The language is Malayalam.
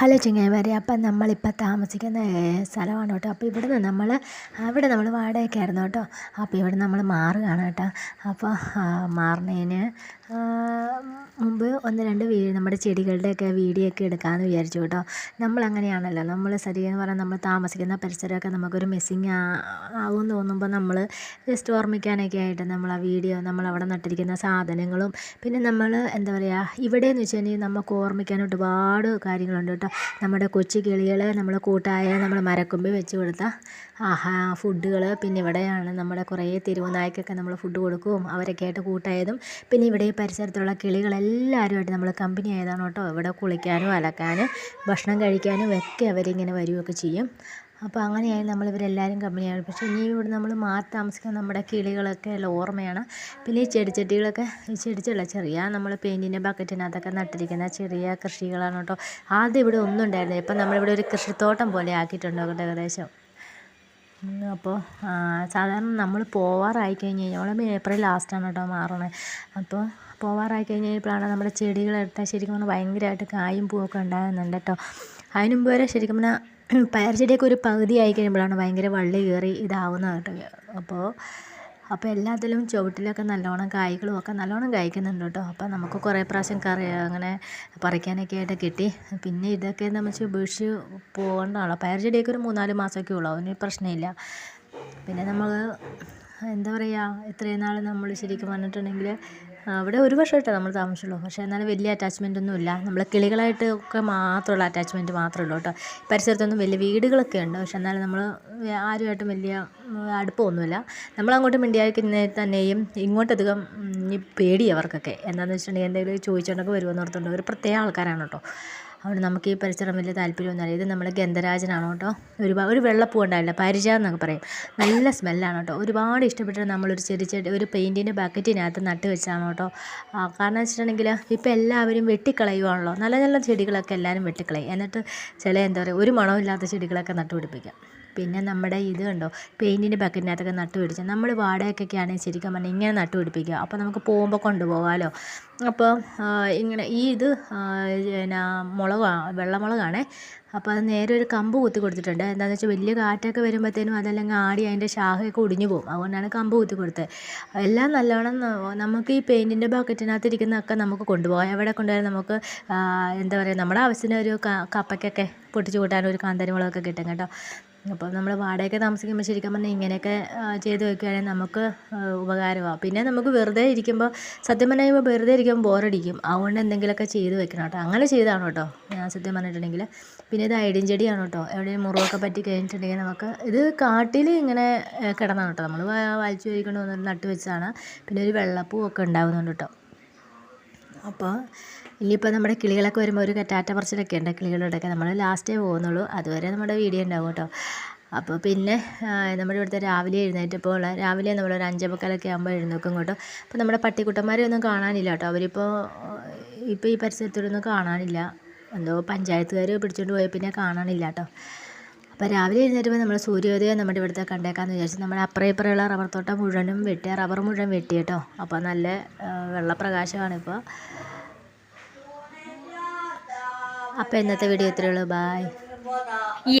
ഹലോ ചങ്ങായിമാരെ അപ്പം നമ്മളിപ്പോൾ താമസിക്കുന്ന സ്ഥലമാണ് കേട്ടോ. അപ്പോൾ ഇവിടുന്ന് നമ്മൾ അവിടെ നമ്മൾ വാടകയ്ക്കായിരുന്നു കേട്ടോ. അപ്പോൾ ഇവിടെ നമ്മൾ മാറുകയാണ് കേട്ടോ. അപ്പോൾ മാറുന്നതിന് മുമ്പ് ഒന്ന് രണ്ട് വീ നമ്മുടെ ചെടികളുടെയൊക്കെ വീഡിയോ ഒക്കെ എടുക്കാമെന്ന് വിചാരിച്ചു കേട്ടോ. നമ്മൾ അങ്ങനെയാണല്ലോ നമ്മൾ ശരിക്കും പറഞ്ഞാൽ നമ്മൾ താമസിക്കുന്ന പരിസരമൊക്കെ നമുക്കൊരു മിസ്സിങ് ആവും തോന്നുമ്പോൾ നമ്മൾ ജസ്റ്റ് ഓർമ്മിക്കാനൊക്കെ ആയിട്ട് നമ്മൾ ആ വീഡിയോ നമ്മൾ അവിടെ നട്ടിരിക്കുന്ന സാധനങ്ങളും പിന്നെ നമ്മൾ എന്താ പറയുക ഇവിടെയെന്ന് വെച്ച് കഴിഞ്ഞാൽ നമുക്ക് ഓർമ്മിക്കാൻ ഒരുപാട് കാര്യങ്ങളുണ്ട് കേട്ടോ. നമ്മുടെ കൊച്ചു കിളികൾ നമ്മൾ കൂട്ടായ നമ്മൾ മരക്കൊമ്പിൽ വെച്ച് കൊടുത്ത ആഹാ ഫുഡുകൾ പിന്നെ ഇവിടെയാണ് നമ്മുടെ കുറേ തെരുവ് നായ്ക്കൊക്കെ നമ്മൾ ഫുഡ് കൊടുക്കും അവരൊക്കെ ആയിട്ട് കൂട്ടായതും പിന്നെ ഇവിടെ പരിസരത്തുള്ള കിളികളെല്ലാവരുമായിട്ട് നമ്മൾ കമ്പനി ആയതാണ് കേട്ടോ. ഇവിടെ കുളിക്കാനും അലക്കാനും ഭക്ഷണം കഴിക്കാനും ഒക്കെ അവരിങ്ങനെ വരികയൊക്കെ ചെയ്യും. അപ്പോൾ അങ്ങനെയായി നമ്മൾ ഇവരെല്ലാവരും കമ്പനിയാണ് പക്ഷേ ഇനി ഇവിടെ നമ്മൾ മാറി താമസിക്കുന്ന നമ്മുടെ കിളികളൊക്കെ ഉള്ള ഓർമ്മയാണ്. പിന്നെ ഈ ചെടിച്ചട്ടികളൊക്കെ ഈ ചെടിച്ചല്ല ചെറിയ നമ്മൾ പെയിന്റിന്റെ ബക്കറ്റിനകത്തൊക്കെ നട്ടിരിക്കുന്ന ചെറിയ കൃഷികളാണ് കേട്ടോ. ആദ്യം ഇവിടെ ഒന്നും ഉണ്ടായിരുന്നില്ല. ഇപ്പം നമ്മളിവിടെ ഒരു കൃഷിത്തോട്ടം പോലെ ആക്കിയിട്ടുണ്ട് ഏകദേശം. അപ്പോൾ സാധാരണ നമ്മൾ പോവാറായി കഴിഞ്ഞ് കഴിഞ്ഞാൽ നമ്മൾ ഏപ്രിൽ ലാസ്റ്റാണ് കേട്ടോ മാറണേ. അപ്പോൾ പോവാറായി കഴിഞ്ഞ് കഴിഞ്ഞപ്പോഴാണ് നമ്മുടെ ചെടികളെടുത്താൽ ശരിക്കും പറഞ്ഞാൽ ഭയങ്കരമായിട്ട് കായും പൂവൊക്കെ ഉണ്ടാകുന്നുണ്ട് കേട്ടോ. അതിന് മുമ്പ് വരെ ശരിക്കും പറഞ്ഞാൽ പയർ ചെടിയൊക്കെ ഒരു പകുതി ആയി കഴിയുമ്പോഴാണ് ഭയങ്കര വള്ളി കയറി ഇതാവുന്നത് കേട്ടോ. അപ്പോൾ അപ്പോൾ എല്ലാത്തിലും ചുവട്ടിലൊക്കെ നല്ലോണം കായ്കളും ഒക്കെ നല്ലോണം കായ്ക്കുന്നുണ്ട് കേട്ടോ. അപ്പോൾ നമുക്ക് കുറേ പ്രാവശ്യം കറി അങ്ങനെ പറിക്കാനൊക്കെ ആയിട്ട് കിട്ടി. പിന്നെ ഇതൊക്കെ നമ്മൾ ഉപേക്ഷിച്ച് പോകേണ്ടതാണല്ലോ പയർ ചെടിയൊക്കെ ഒരു മൂന്നാൽ മാസമൊക്കെ ഉള്ളൂ. അതിന് പ്രശ്നമില്ല. പിന്നെ നമ്മൾ എന്താ പറയുക ഇത്രയും നാൾ നമ്മൾ ശരിക്കും പറഞ്ഞിട്ടുണ്ടെങ്കിൽ അവിടെ ഒരു വർഷമായിട്ടേ നമ്മൾ താമസിച്ചുള്ളൂ. പക്ഷേ എന്നാലും വലിയ അറ്റാച്ച്മെന്റ് ഒന്നുമില്ല നമ്മൾ കിളികളായിട്ട് ഒക്കെ മാത്രമുള്ള അറ്റാച്ച്മെന്റ് മാത്രമേ ഉള്ളൂ കേട്ടോ. പരിസരത്തൊന്നും വലിയ വീടുകളൊക്കെ ഉണ്ട്. പക്ഷേ എന്നാലും നമ്മൾ ആരുമായിട്ടും വലിയ അടുപ്പമൊന്നുമില്ല. നമ്മൾ അങ്ങോട്ട് മിണ്ടിയാൽ തന്നെയും ഇങ്ങോട്ടധികം പേടി അവർക്കൊക്കെ. എന്താണെന്ന് വെച്ചിട്ടുണ്ടെങ്കിൽ എന്തെങ്കിലും ചോദിച്ചുകൊണ്ടൊക്കെ വരുമെന്ന് ഓർത്തുണ്ട് ഒരു പ്രത്യേക ആൾക്കാരാണ് കേട്ടോ. അതുകൊണ്ട് നമുക്ക് ഈ പരിസരം വലിയ താല്പര്യമൊന്നുമില്ല. ഇത് നമ്മുടെ ഗന്ധരാജനാണ് കേട്ടോ. ഒരുപാട് ഒരു വെള്ളപ്പൂ ഉണ്ടാവില്ല. പരിച എന്നൊക്കെ പറയും. നല്ല സ്മെല്ലാണ് കേട്ടോ. ഒരുപാട് ഇഷ്ടപ്പെട്ടിട്ട് നമ്മളൊരു ചെടി ചെടി ഒരു പെയിന്റിന്റെ ബക്കറ്റിനകത്ത് നട്ട് വെച്ചാണ് കേട്ടോ. കാരണം വെച്ചിട്ടുണ്ടെങ്കിൽ ഇപ്പോൾ എല്ലാവരും വെട്ടിക്കളയുവാണല്ലോ. നല്ല നല്ല ചെടികളൊക്കെ എല്ലാവരും വെട്ടിക്കളയും. എന്നിട്ട് ചില എന്താ പറയുക ഒരു മണമില്ലാത്ത ചെടികളൊക്കെ നട്ടുപിടിപ്പിക്കാം. പിന്നെ നമ്മുടെ ഇത് കണ്ടോ? പെയിന്റിന്റെ ബക്കറ്റിനകത്തൊക്കെ നട്ടു പിടിച്ചാൽ നമ്മൾ വാടകയ്ക്കൊക്കെ ആണെങ്കിൽ ശരിക്കും പറഞ്ഞാൽ ഇങ്ങനെ നട്ടു പിടിപ്പിക്കുക അപ്പോൾ നമുക്ക് പോകുമ്പോൾ കൊണ്ടുപോകാമല്ലോ അപ്പോൾ ഇങ്ങനെ ഈ ഇത് പിന്നെ മുളക് വെള്ളമുളകാണേ. അപ്പോൾ അത് നേരെ ഒരു കമ്പ് കുത്തി കൊടുത്തിട്ടുണ്ട്. എന്താണെന്ന് വെച്ചാൽ വലിയ കാറ്റൊക്കെ വരുമ്പോഴത്തേനും അതല്ലെങ്കിൽ ആടി അതിന്റെ ശാഖയൊക്കെ ഒടിഞ്ഞു പോകും. അതുകൊണ്ടാണ് കമ്പ് കുത്തി കൊടുത്തത്. എല്ലാം നല്ലോണം നമുക്ക് ഈ പെയിന്റിന്റെ ബക്കറ്റിനകത്ത് ഇരിക്കുന്നതൊക്കെ നമുക്ക് കൊണ്ടുപോകാം. എവിടെ കൊണ്ടുപോയാൽ നമുക്ക് എന്താ പറയുക നമ്മുടെ ആവശ്യത്തിന് ഒരു കപ്പയ്ക്കൊക്കെ പൊട്ടിച്ചു കൂട്ടാൻ ഒരു കാന്താരി മുളകൊക്കെ കിട്ടും കേട്ടോ. അപ്പോൾ നമ്മൾ വാടകയ്ക്ക് താമസിക്കുമ്പോൾ ശരിക്കും പറഞ്ഞാൽ ഇങ്ങനെയൊക്കെ ചെയ്ത് വെക്കുകയാണെങ്കിൽ നമുക്ക് ഉപകാരമാണ് പിന്നെ നമുക്ക് വെറുതെ ഇരിക്കുമ്പോൾ സത്യം പറഞ്ഞു കഴിയുമ്പോൾ വെറുതെ ഇരിക്കുമ്പോൾ ബോറടിക്കും. അതുകൊണ്ട് എന്തെങ്കിലുമൊക്കെ ചെയ്ത് വെക്കണം കേട്ടോ. അങ്ങനെ ചെയ്താണ് കേട്ടോ ഞാൻ സത്യം പറഞ്ഞിട്ടുണ്ടെങ്കിൽ. പിന്നെ ഇത് ഐഡിയൻ ചെടിയാണ് കേട്ടോ. എവിടെയും മുറിവൊക്കെ പറ്റി കഴിഞ്ഞിട്ടുണ്ടെങ്കിൽ നമുക്ക് ഇത് കാട്ടിൽ ഇങ്ങനെ കിടന്നാണ് കേട്ടോ. നമ്മൾ വലിച്ചു വരിക്കൊണ്ട് വന്നിട്ട് നട്ട് വെച്ചതാണ്. പിന്നെ ഒരു വെള്ളപ്പൂവൊക്കെ ഉണ്ടാകുന്നുണ്ട് കേട്ടോ. അപ്പോൾ ഇനിയിപ്പോൾ നമ്മുടെ കിളികളൊക്കെ വരുമ്പോൾ ഒരു കറ്റാറ്റ പറച്ചിലൊക്കെ ഉണ്ട്. കിളികളുടെയൊക്കെ നമ്മൾ ലാസ്റ്റേ പോകുന്നുള്ളൂ. അതുവരെ നമ്മുടെ വീഡിയോ ഉണ്ടാവും കേട്ടോ. അപ്പോൾ പിന്നെ നമ്മുടെ ഇവിടുത്തെ രാവിലെ എഴുന്നേറ്റപ്പോൾ രാവിലെ നമ്മളൊരു അഞ്ചേ മുക്കാലൊക്കെ ആകുമ്പോൾ എഴുന്നേക്കും കേട്ടോ. അപ്പോൾ നമ്മുടെ പട്ടിക്കുട്ടന്മാരെ ഒന്നും കാണാനില്ല കേട്ടോ. അവരിപ്പോൾ ഇപ്പോൾ ഈ പരിസരത്തൊന്നും കാണാനില്ല. എന്തോ പഞ്ചായത്തുകാർ പിടിച്ചുകൊണ്ട് പോയ പിന്നെ കാണാനില്ല കേട്ടോ. അപ്പോൾ രാവിലെ എഴുന്നേറ്റുമ്പോൾ നമ്മൾ സൂര്യോദയം നമ്മുടെ ഇവിടുത്തെ കണ്ടേക്കാമെന്ന് വിചാരിച്ചു. നമ്മുടെ അപ്പുറം ഇപ്പുറമുള്ള റബ്ബർ തോട്ടം മുഴുവനും വെട്ടി റബ്ബർ മുഴുവൻ വെട്ടി കേട്ടോ. അപ്പോൾ നല്ല വെള്ളപ്രകാശമാണിപ്പോൾ അപ്പോൾ ഇന്നത്തെ വീഡിയോ ഇത്രയേ ഉള്ളൂ. ബായ്